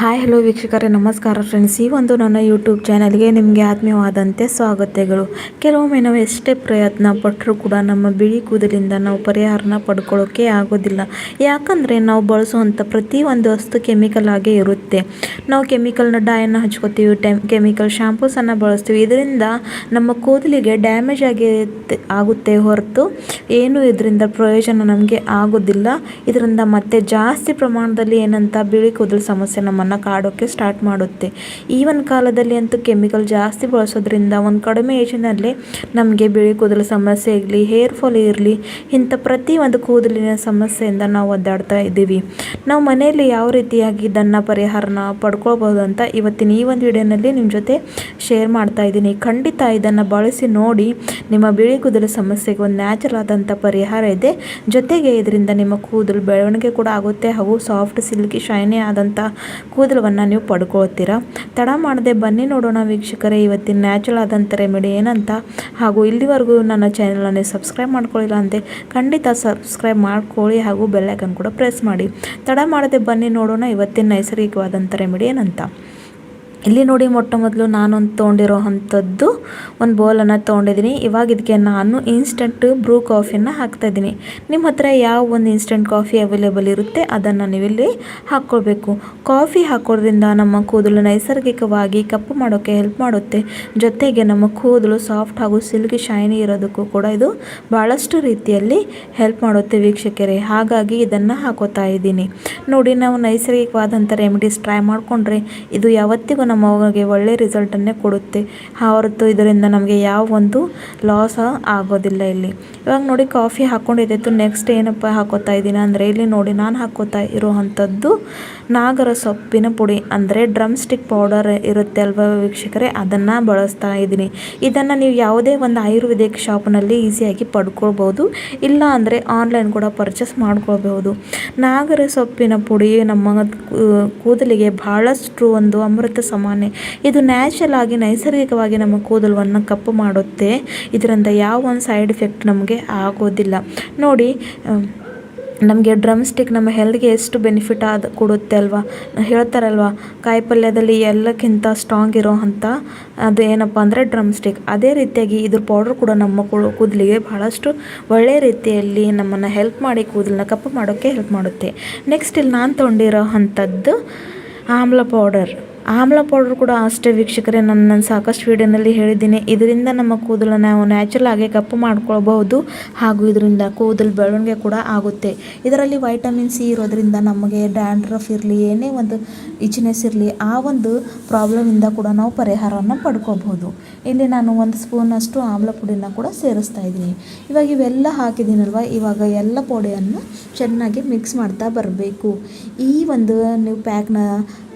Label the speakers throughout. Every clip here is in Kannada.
Speaker 1: ಹಾಯ್, ಹಲೋ ವೀಕ್ಷಕರೇ, ನಮಸ್ಕಾರ ಫ್ರೆಂಡ್ಸ್ ಈ ಒಂದು ನನ್ನ ಯೂಟ್ಯೂಬ್ ಚಾನಲ್ಗೆ ನಿಮಗೆ ಆತ್ಮೀಯವಾದಂತೆ ಸ್ವಾಗತಗಳು. ಕೆಲವೊಮ್ಮೆ ನಾವು ಎಷ್ಟೇ ಪ್ರಯತ್ನ ಪಟ್ಟರೂ ಕೂಡ ನಮ್ಮ ಬಿಳಿ ಕೂದಲಿಂದ ನಾವು ಪರಿಹಾರನ ಪಡ್ಕೊಳ್ಳೋಕ್ಕೆ ಆಗೋದಿಲ್ಲ. ಯಾಕಂದರೆ ನಾವು ಬಳಸುವಂಥ ಪ್ರತಿಯೊಂದು ವಸ್ತು ಕೆಮಿಕಲ್ ಆಗೇ ಇರುತ್ತೆ. ನಾವು ಕೆಮಿಕಲ್ನ ಡಾಯನ್ನು ಹಚ್ಕೋತೀವಿ ಟೆಮ್ ಕೆಮಿಕಲ್ ಶ್ಯಾಂಪೂಸನ್ನು ಬಳಸ್ತೀವಿ. ಇದರಿಂದ ನಮ್ಮ ಕೂದಲಿಗೆ ಡ್ಯಾಮೇಜ್ ಆಗಿ ಆಗುತ್ತೆ ಹೊರತು ಏನು ಇದರಿಂದ ಪ್ರಯೋಜನ ನಮಗೆ ಆಗೋದಿಲ್ಲ. ಇದರಿಂದ ಮತ್ತೆ ಜಾಸ್ತಿ ಪ್ರಮಾಣದಲ್ಲಿ ಏನಂತ ಬಿಳಿ ಕೂದಲು ಸಮಸ್ಯೆ ನಮ್ಮನ್ನು ಕಾಡೋಕ್ಕೆ ಸ್ಟಾರ್ಟ್ ಮಾಡುತ್ತೆ. ಈ ಒಂದು ಕಾಲದಲ್ಲಿ ಅಂತೂ ಕೆಮಿಕಲ್ ಜಾಸ್ತಿ ಬಳಸೋದ್ರಿಂದ ಒಂದು ಕಡಿಮೆ ಏಜಿನಲ್ಲೇ ನಮಗೆ ಬಿಳಿ ಕೂದಲು ಸಮಸ್ಯೆ ಇರಲಿ ಹೇರ್ ಫಾಲ್ ಇರಲಿ, ಇಂಥ ಪ್ರತಿ ಒಂದು ಕೂದಲಿನ ಸಮಸ್ಯೆಯಿಂದ ನಾವು ಒದ್ದಾಡ್ತಾ ಇದ್ದೀವಿ. ನಾವು ಮನೆಯಲ್ಲಿ ಯಾವ ರೀತಿಯಾಗಿ ಇದನ್ನು ಪರಿಹಾರನ ಪಡ್ಕೊಳ್ಬೋದು ಅಂತ ಇವತ್ತಿನ ಈ ಒಂದು ವಿಡಿಯೋನಲ್ಲಿ ನಿಮ್ಮ ಜೊತೆ ಶೇರ್ ಮಾಡ್ತಾ ಇದ್ದೀನಿ. ಖಂಡಿತ ಇದನ್ನು ಬಳಸಿ ನೋಡಿ ನಿಮ್ಮ ಬಿಳಿ ಕೂದಲು ಸಮಸ್ಯೆಗೆ ಒಂದು ನ್ಯಾಚುರಲ್ ಆದಂಥ ಪರಿಹಾರ ಇದೆ. ಜೊತೆಗೆ ಇದರಿಂದ ನಿಮ್ಮ ಕೂದಲು ಬೆಳವಣಿಗೆ ಕೂಡ ಆಗುತ್ತೆ. ಹಾಗೂ ಸಾಫ್ಟ್ ಸಿಲ್ಕಿ ಶೈನಿ ಆದಂಥ ಕೂದಲವನ್ನು ನೀವು ಪಡ್ಕೊಳ್ತೀರಾ? ತಡ ಮಾಡದೆ ಬನ್ನಿ ನೋಡೋಣ ವೀಕ್ಷಕರೇ, ಇವತ್ತಿನ ನ್ಯಾಚುರಲ್ ಆದಂಥ ರೆಮಿಡಿ ಏನಂತ? ಹಾಗೂ ಇಲ್ಲಿವರೆಗೂ ನನ್ನ ಚಾನಲನ್ನು ಸಬ್ಸ್ಕ್ರೈಬ್ ಮಾಡ್ಕೊಳ್ಳಿಲ್ಲ ಅಂತೆ ಖಂಡಿತ ಸಬ್ಸ್ಕ್ರೈಬ್ ಮಾಡ್ಕೊಳ್ಳಿ ಹಾಗೂ ಬೆಲ್ಲೈಕನ್ ಕೂಡ ಪ್ರೆಸ್ ಮಾಡಿ. ತಡ ಮಾಡದೆ ಬನ್ನಿ ನೋಡೋಣ ಇವತ್ತಿನ ನೈಸರ್ಗಿಕವಾದಂಥ ರೆಮಿಡಿ ಏನಂತ? ಇಲ್ಲಿ ನೋಡಿ ಮೊಟ್ಟ ಮೊದಲು ನಾನೊಂದು ತೊಗೊಂಡಿರೋ ಅಂಥದ್ದು, ಒಂದು ಬೌಲನ್ನು ತೊಗೊಂಡಿದ್ದೀನಿ. ಇವಾಗ ಇದಕ್ಕೆ ನಾನು ಇನ್ಸ್ಟಂಟ್ ಬ್ರೂ ಕಾಫಿನ ಹಾಕ್ತಾಯಿದ್ದೀನಿ ನಿಮ್ಮ ಹತ್ರ ಯಾವ ಒಂದು ಇನ್ಸ್ಟಂಟ್ ಕಾಫಿ ಅವೈಲೇಬಲ್ ಇರುತ್ತೆ, ಅದನ್ನು ನೀವಿಲ್ಲಿ ಹಾಕ್ಕೊಳ್ಬೇಕು. ಕಾಫಿ ಹಾಕೋದ್ರಿಂದ ನಮ್ಮ ಕೂದಲು ನೈಸರ್ಗಿಕವಾಗಿ ಕಪ್ಪು ಮಾಡೋಕ್ಕೆ ಹೆಲ್ಪ್ ಮಾಡುತ್ತೆ. ಜೊತೆಗೆ ನಮ್ಮ ಕೂದಲು ಸಾಫ್ಟ್ ಹಾಗೂ ಸಿಲ್ಕಿ ಶೈನಿ ಇರೋದಕ್ಕೂ ಕೂಡ ಇದು ಭಾಳಷ್ಟು ರೀತಿಯಲ್ಲಿ ಹೆಲ್ಪ್ ಮಾಡುತ್ತೆ ವೀಕ್ಷಕರೇ. ಹಾಗಾಗಿ ಇದನ್ನು ಹಾಕೋತಾ ಇದ್ದೀನಿ. ನೋಡಿ, ನಾವು ನೈಸರ್ಗಿಕವಾದಂಥ ರೆಮಿಡೀಸ್ ಟ್ರೈ ಮಾಡಿಕೊಂಡ್ರೆ ಇದು ಯಾವತ್ತಿಗೂ ನಮ್ಮ ಮಗುವಿಗೆ ಒಳ್ಳೆ ರಿಸಲ್ಟನ್ನೇ ಕೊಡುತ್ತೆ. ಹೊರತು ಇದರಿಂದ ನಮಗೆ ಯಾವ ಒಂದು ಲಾಸ್ ಆಗೋದಿಲ್ಲ ಇಲ್ಲಿ. ಇವಾಗ ನೋಡಿ ಕಾಫಿ ಹಾಕ್ಕೊಂಡಿದ್ದು ನೆಕ್ಸ್ಟ್ ಏನಪ್ಪ ಹಾಕೋತಾ ಇದ್ದೀನಿ ಅಂದರೆ ಇಲ್ಲಿ ನೋಡಿ ನಾನು ಹಾಕೋತಾ ಇರೋವಂಥದ್ದು ನಾಗರ ಸೊಪ್ಪಿನ ಪುಡಿ. ಅಂದರೆ ಡ್ರಮ್ ಸ್ಟಿಕ್ ಪೌಡರ್ ಇರುತ್ತೆ ಅಲ್ವಾ ವೀಕ್ಷಕರೇ? ಅದನ್ನು ಬಳಸ್ತಾ ಇದ್ದೀನಿ. ಇದನ್ನು ನೀವು ಯಾವುದೇ ಒಂದು ಆಯುರ್ವೇದಿಕ್ ಶಾಪ್ನಲ್ಲಿ ಈಸಿಯಾಗಿ ಪಡ್ಕೊಳ್ಬೋದು. ಇಲ್ಲ ಅಂದರೆ ಆನ್ಲೈನ್ ಕೂಡ ಪರ್ಚೇಸ್ ಮಾಡ್ಕೊಳ್ಬಹುದು. ನಾಗರ ಸೊಪ್ಪಿನ ಪುಡಿ ನಮ್ಮ ಕೂದಲಿಗೆ ಭಾಳಷ್ಟು ಒಂದು ಅಮೃತ ಸಮಾನೆ. ಇದು ನ್ಯಾಚುರಲ್ ಆಗಿ, ನೈಸರ್ಗಿಕವಾಗಿ ನಮ್ಮ ಕೂದಲನ್ನು ಕಪ್ಪು ಮಾಡುತ್ತೆ. ಇದರಿಂದ ಯಾವ ಒಂದು ಸೈಡ್ ಎಫೆಕ್ಟ್ ನಮಗೆ ಆಗೋದಿಲ್ಲ. ನೋಡಿ ನಮಗೆ ಡ್ರಮ್ ಸ್ಟಿಕ್ ನಮ್ಮ ಹೆಲ್ತ್ಗೆ ಎಷ್ಟು ಬೆನಿಫಿಟ್ ಆದ ಕೊಡುತ್ತೆ ಅಲ್ವಾ? ಹೇಳ್ತಾರಲ್ವ ಕಾಯಿ ಪಲ್ಯದಲ್ಲಿ ಎಲ್ಲಕ್ಕಿಂತ ಸ್ಟ್ರಾಂಗ್ ಇರೋ ಅಂಥ ಅದು ಏನಪ್ಪ ಅಂದರೆ ಡ್ರಮ್ ಸ್ಟಿಕ್ ಅದೇ ರೀತಿಯಾಗಿ ಇದ್ರ ಪೌಡ್ರ್ ಕೂಡ ನಮ್ಮ ಕೂದಲಿಗೆ ಬಹಳಷ್ಟು ಒಳ್ಳೆಯ ರೀತಿಯಲ್ಲಿ ನಮ್ಮನ್ನು ಹೆಲ್ಪ್ ಮಾಡಿ, ಕೂದಲನ್ನ ಕಪ್ಪು ಮಾಡೋಕ್ಕೆ ಹೆಲ್ಪ್ ಮಾಡುತ್ತೆ. ನೆಕ್ಸ್ಟ್ ಇಲ್ಲಿ ನಾನು ತೊಗೊಂಡಿರೋ ಅಂಥದ್ದು ಆಮ್ಲ ಪೌಡರ್. ಆಮ್ಲ ಪೌಡರ್ ಕೂಡ ಅಷ್ಟೇ ವೀಕ್ಷಕರೇ, ನಾನು ನಾನು ಸಾಕಷ್ಟು ವೀಡಿಯೋನಲ್ಲಿ ಹೇಳಿದ್ದೀನಿ. ಇದರಿಂದ ನಮ್ಮ ಕೂದಲನ್ನು ನಾವು ನ್ಯಾಚುರಲ್ ಆಗಿ ಕಪ್ಪು ಮಾಡ್ಕೊಳ್ಬಹುದು ಹಾಗೂ ಇದರಿಂದ ಕೂದಲು ಬೆಳವಣಿಗೆ ಕೂಡ ಆಗುತ್ತೆ. ಇದರಲ್ಲಿ ವೈಟಮಿನ್ ಸಿ ಇರೋದ್ರಿಂದ ನಮಗೆ ಡ್ಯಾಂಡ್ರಫ್ ಇರಲಿ, ಏನೇ ಒಂದು ಇಚ್ನೆಸ್ ಇರಲಿ, ಆ ಒಂದು ಪ್ರಾಬ್ಲಮಿಂದ ಕೂಡ ನಾವು ಪರಿಹಾರವನ್ನು ಪಡ್ಕೋಬಹುದು ಇಲ್ಲಿ ನಾನು ಒಂದು ಸ್ಪೂನಷ್ಟು ಆಮ್ಲ ಪುಡಿನ ಕೂಡ ಸೇರಿಸ್ತಾ ಇದ್ದೀನಿ. ಇವಾಗ ಇವೆಲ್ಲ ಹಾಕಿದ್ದೀನಲ್ವ? ಇವಾಗ ಎಲ್ಲ ಪುಡಿಯನ್ನು ಚೆನ್ನಾಗಿ ಮಿಕ್ಸ್ ಮಾಡ್ತಾ ಬರಬೇಕು. ಈ ಒಂದು ನೀವು ಪ್ಯಾಕ್ನ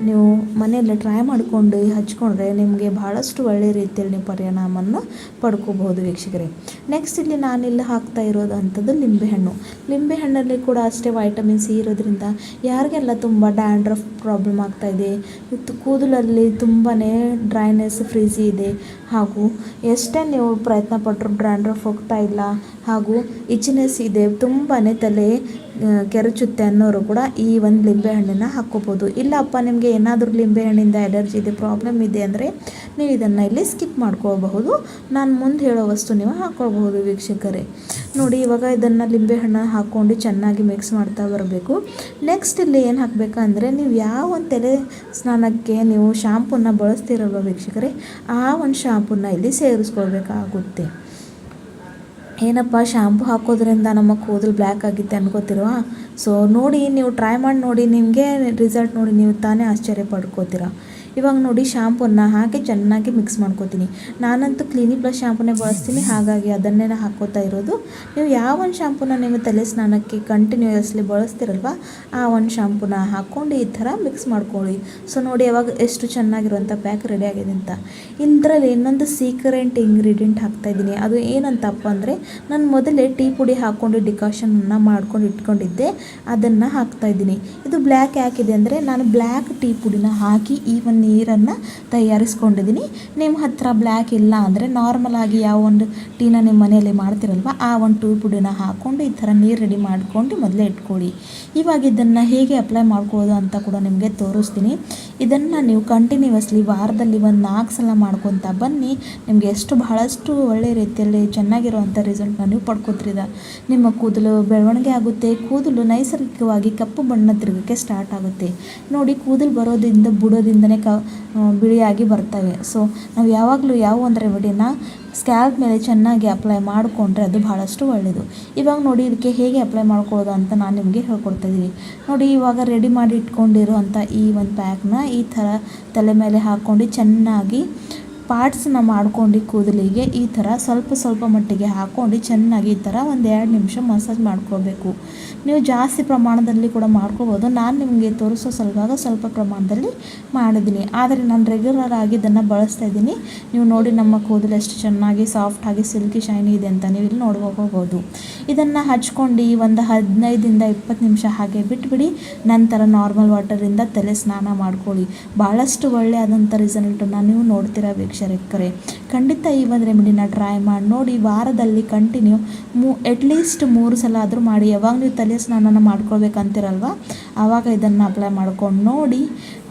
Speaker 1: ನೀವು ಮನೆಯಲ್ಲೇ ಟ್ರೈ ಮಾಡಿಕೊಂಡು ಹಚ್ಕೊಂಡ್ರೆ ನಿಮಗೆ ಭಾಳಷ್ಟು ಒಳ್ಳೆ ರೀತಿಯಲ್ಲಿ ನೀವು ಪರಿಣಾಮವನ್ನು ಪಡ್ಕೋಬಹುದು ವೀಕ್ಷಕರೇ. ನೆಕ್ಸ್ಟ್ ಇಲ್ಲಿ ನಾನಿಲ್ಲಿ ಹಾಕ್ತಾ ಇರೋದು ಅಂಥದ್ದು ಲಿಂಬೆಹಣ್ಣು ಲಿಂಬೆಹಣ್ಣಲ್ಲಿ ಕೂಡ ಅಷ್ಟೇ ವೈಟಮಿನ್ ಸಿ ಇರೋದ್ರಿಂದ ಯಾರಿಗೆಲ್ಲ ತುಂಬ ಡ್ಯಾಂಡ್ರಫ್ ಪ್ರಾಬ್ಲಮ್ ಆಗ್ತಾಯಿದೆ ಕೂದಲಲ್ಲಿ ತುಂಬಾ ಡ್ರೈನೆಸ್ ಫ್ರೀಜಿ ಇದೆ, ಹಾಗೂ ಎಷ್ಟೇ ನೀವು ಪ್ರಯತ್ನ ಪಟ್ಟರು ಡ್ರ್ಯಾಂಡ್ರಫ್ ಹೋಗ್ತಾ ಇಲ್ಲ, ಹಾಗೂ ಇಚ್ನೆಸ್ ಇದೆ ತುಂಬಾ ತಲೆ ಕೆರಚುತ್ತೆ ಅನ್ನೋರು ಕೂಡ ಈ ಒಂದು ಲಿಂಬೆಹಣ್ಣನ್ನು ಹಾಕ್ಕೋಬೋದು. ಇಲ್ಲಪ್ಪ ನಿಮಗೆ ಏನಾದರೂ ಲಿಂಬೆಹಣ್ಣಿಂದ ಎಲರ್ಜಿ ಇದೆ ಪ್ರಾಬ್ಲಮ್ ಇದೆ ಅಂದರೆ ನೀವು ಇದನ್ನು ಇಲ್ಲಿ ಸ್ಕಿಪ್ ಮಾಡ್ಕೋಬಹುದು. ನಾನು ಮುಂದೆ ಹೇಳೋ ವಸ್ತು ನೀವು ಹಾಕ್ಕೊಳ್ಬಹುದು ವೀಕ್ಷಕರೇ. ನೋಡಿ, ಇವಾಗ ಇದನ್ನು ಲಿಂಬೆಹಣ್ಣು ಹಾಕ್ಕೊಂಡು ಚೆನ್ನಾಗಿ ಮಿಕ್ಸ್ ಮಾಡ್ತಾ ಬರಬೇಕು. ನೆಕ್ಸ್ಟ್ ಇಲ್ಲಿ ಏನು ಹಾಕಬೇಕಂದ್ರೆ ನೀವು ಯಾವ ಒಂದು ತಲೆ ಸ್ನಾನಕ್ಕೆ ನೀವು ಶಾಂಪೂನ ಬಳಸ್ತಿರಲ್ವ ವೀಕ್ಷಕರೇ, ಆ ಒಂದು ಶಾಂಪೂನ ಇಲ್ಲಿ ಸೇರಿಸ್ಕೊಳ್ಬೇಕಾಗುತ್ತೆ. ಏನಪ್ಪ ಶಾಂಪು ಹಾಕೋದ್ರಿಂದ ನಮ್ಮ ಕೂದಲು ಬ್ಲ್ಯಾಕ್ ಆಗಿತ್ತೆ ಅನ್ಕೋತಿರುವ ಸೊ ನೋಡಿ, ನೀವು ಟ್ರೈ ಮಾಡಿ ನೋಡಿ, ನಿಮಗೆ ರಿಸಲ್ಟ್ ನೋಡಿ, ನೀವು ತಾನೇ ಆಶ್ಚರ್ಯ ಪಡ್ಕೋತೀರ? ಇವಾಗ ನೋಡಿ ಶಾಂಪೂನ ಹಾಕಿ ಚೆನ್ನಾಗಿ ಮಿಕ್ಸ್ ಮಾಡ್ಕೋತೀನಿ. ನಾನಂತೂ ಕ್ಲಿನಿಕ್ ಪ್ಲಸ್ ಶಾಂಪೂನೇ ಬಳಸ್ತೀನಿ, ಹಾಗಾಗಿ ಅದನ್ನೇ ಹಾಕೋತಾ ಇರೋದು. ನೀವು ಯಾವ ಒಂದು ಶಾಂಪೂನ ನೀವು ತಲೆ ಸ್ನಾನಕ್ಕೆ ಕಂಟಿನ್ಯೂಯಸ್ಲಿ ಬಳಸ್ತಿರಲ್ವ, ಆ ಒಂದು ಶಾಂಪೂನ ಹಾಕ್ಕೊಂಡು ಈ ಥರ ಮಿಕ್ಸ್ ಮಾಡ್ಕೊಳ್ಳಿ. ಸೊ ನೋಡಿ ಯಾವಾಗ ಎಷ್ಟು ಚೆನ್ನಾಗಿರುವಂಥ ಪ್ಯಾಕ್ ರೆಡಿ ಆಗಿದೆ ಅಂತ. ಇದರಲ್ಲಿ ಇನ್ನೊಂದು ಸೀಕ್ರೆಂಟ್ ಇಂಗ್ರೀಡಿಯೆಂಟ್ ಹಾಕ್ತಾಯಿದ್ದೀನಿ ಅದು ಏನಂತಪ್ಪ ಅಂದರೆ, ನಾನು ಮೊದಲೇ ಟೀ ಪುಡಿ ಹಾಕ್ಕೊಂಡು ಡಿಕಾಷನನ್ನು ಮಾಡ್ಕೊಂಡು ಇಟ್ಕೊಂಡಿದ್ದೆ, ಅದನ್ನು ಹಾಕ್ತಾಯಿದ್ದೀನಿ ಇದು ಬ್ಲ್ಯಾಕ್ ಯಾಕಿದೆ ಅಂದರೆ, ನಾನು ಬ್ಲ್ಯಾಕ್ ಟೀ ಪುಡಿನ ಹಾಕಿ ಈ ಒಂದು ನೀರನ್ನು ತಯಾರಿಸ್ಕೊಂಡಿದ್ದೀನಿ. ನಿಮ್ಮ ಹತ್ರ ಬ್ಲ್ಯಾಕ್ ಇಲ್ಲ ಅಂದರೆ ನಾರ್ಮಲಾಗಿ ಯಾವ ಒಂದು ಟೀನ ನಿಮ್ಮ ಮನೆಯಲ್ಲಿ ಮಾಡ್ತಿರಲ್ವ ಆ ಒಂದು ಟೂ ಪುಡಿನ ಹಾಕ್ಕೊಂಡು ಈ ಥರ ನೀರು ರೆಡಿ ಮಾಡ್ಕೊಂಡು ಮೊದಲೇ ಇಟ್ಕೊಳ್ಳಿ. ಇವಾಗ ಇದನ್ನು ಹೇಗೆ ಅಪ್ಲೈ ಮಾಡ್ಕೋದು ಅಂತ ಕೂಡ ನಿಮಗೆ ತೋರಿಸ್ತೀನಿ. ಇದನ್ನು ನೀವು ಕಂಟಿನ್ಯೂಸ್ಲಿ ವಾರದಲ್ಲಿ ಒಂದು ನಾಲ್ಕು ಸಲ ಮಾಡ್ಕೊತ ಬನ್ನಿ. ನಿಮಗೆ ಎಷ್ಟು ಬಹಳಷ್ಟು ಒಳ್ಳೆ ರೀತಿಯಲ್ಲಿ ಚೆನ್ನಾಗಿರುವಂಥ ರಿಸಲ್ಟ್ನ ನೀವು ಪಡ್ಕೋತೀರ. ನಿಮ್ಮ ಕೂದಲು ಬೆಳವಣಿಗೆ ಆಗುತ್ತೆ ಕೂದಲು ನೈಸರ್ಗಿಕವಾಗಿ ಕಪ್ಪು ಬಣ್ಣ ತಿರುಗಕ್ಕೆ ಸ್ಟಾರ್ಟ್ ಆಗುತ್ತೆ. ನೋಡಿ ಕೂದಲು ಬರೋದ್ರಿಂದ ಆ, ಬಿಳಿಯಾಗಿ ಬರ್ತವೆ. ಸೊ ನಾವು ಯಾವಾಗಲೂ ಯಾವ ಒಂದು ರೆಮಿಡಿನ ಸ್ಕ್ಯಾಲ್ಪ್ ಮೇಲೆ ಚೆನ್ನಾಗಿ ಅಪ್ಲೈ ಮಾಡಿಕೊಂಡ್ರೆ ಅದು ಬಹಳಷ್ಟು ಒಳ್ಳೆಯದು ಇವಾಗ ನೋಡಿ ಇದಕ್ಕೆ ಹೇಗೆ ಅಪ್ಲೈ ಮಾಡ್ಕೊಳ್ಳೋದು ಅಂತ ನಾನು ನಿಮಗೆ ಹೇಳ್ಕೊಡ್ತಾ ಇದ್ದೀನಿ ನೋಡಿ ಇವಾಗ ರೆಡಿ ಮಾಡಿ ಇಟ್ಕೊಂಡಿರುವಂಥ ಈ ಒಂದು ಪ್ಯಾಕ್ನ ಈ ಥರ ತಲೆ ಮೇಲೆ ಹಾಕ್ಕೊಂಡು ಚೆನ್ನಾಗಿ ಪಾರ್ಟ್ಸನ್ನ ಮಾಡ್ಕೊಂಡು ಕೂದಲಿಗೆ ಈ ಥರ ಸ್ವಲ್ಪ ಸ್ವಲ್ಪ ಮಟ್ಟಿಗೆ ಹಾಕ್ಕೊಂಡು ಚೆನ್ನಾಗಿ ಈ ಥರ ಒಂದು ಎರಡು ನಿಮಿಷ ಮಸಾಜ್ ಮಾಡ್ಕೋಬೇಕು ನೀವು ಜಾಸ್ತಿ ಪ್ರಮಾಣದಲ್ಲಿ ಕೂಡ ಮಾಡ್ಕೋಬೋದು. ನಾನು ನಿಮಗೆ ತೋರಿಸೋ ಸಲುವಾಗ ಸ್ವಲ್ಪ ಪ್ರಮಾಣದಲ್ಲಿ ಮಾಡಿದ್ದೀನಿ. ಆದರೆ ನಾನು ರೆಗ್ಯುಲರ್ ಆಗಿ ಇದನ್ನು ಬಳಸ್ತಾ ಇದ್ದೀನಿ. ನೀವು ನೋಡಿ ನಮ್ಮ ಕೂದಲು ಎಷ್ಟು ಚೆನ್ನಾಗಿ ಸಾಫ್ಟ್ ಆಗಿ ಸಿಲ್ಕಿ ಶೈನಿ ಇದೆ ಅಂತ ನೀವು ಇಲ್ಲಿ ನೋಡ್ಕೋಬೋದು ಇದನ್ನು ಹಚ್ಕೊಂಡು ಒಂದು ಹದಿನೈದಿಂದ ಇಪ್ಪತ್ತು ನಿಮಿಷ ಹಾಗೆ ಬಿಟ್ಬಿಡಿ. ನಂತರ ನಾರ್ಮಲ್ ವಾಟರಿಂದ ತಲೆ ಸ್ನಾನ ಮಾಡ್ಕೊಳ್ಳಿ. ಭಾಳಷ್ಟು ಒಳ್ಳೆಯಾದಂಥ ರಿಸಲ್ಟನ್ನು ನೀವು ನೋಡ್ತೀರಾ ವೀಕ್ಷಕರೇ, ಖಂಡಿತ ಈ ಒಂದು ರೆಮಿಡಿನ ಟ್ರೈ ಮಾಡಿ, ನೋಡಿ ವಾರದಲ್ಲಿ ಕಂಟಿನ್ಯೂ ಮೂ ಅಟ್ಲೀಸ್ಟ್ ಮೂರು ಸಲ ಆದರೂ ಮಾಡಿ ಯಾವಾಗ ನೀವು ತಲೆ ಸ್ನಾನ ಮಾಡ್ಕೊಳ್ಬೇಕಂತಿರಲ್ವ? ಆವಾಗ ಇದನ್ನು ಅಪ್ಲೈ ಮಾಡ್ಕೊಂಡು ನೋಡಿ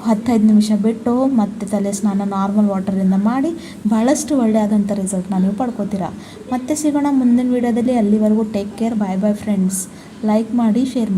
Speaker 1: ಹತ್ತೈದು ನಿಮಿಷ ಬಿಟ್ಟು ಮತ್ತೆ ತಲೆ ಸ್ನಾನ ನಾರ್ಮಲ್ ವಾಟರಿಂದ ಮಾಡಿ ಭಾಳಷ್ಟು ರಿಸಲ್ಟ್ ರಿಸಲ್ಟ್ನ ನೀವು ಪಡ್ಕೋತೀರಾ. ಮತ್ತೆ ಸಿಗೋಣ ಮುಂದಿನ ವೀಡಿಯೋದಲ್ಲಿ ಅಲ್ಲಿವರೆಗೂ take care bye bye friends like ಮಾಡಿ ಶೇರ್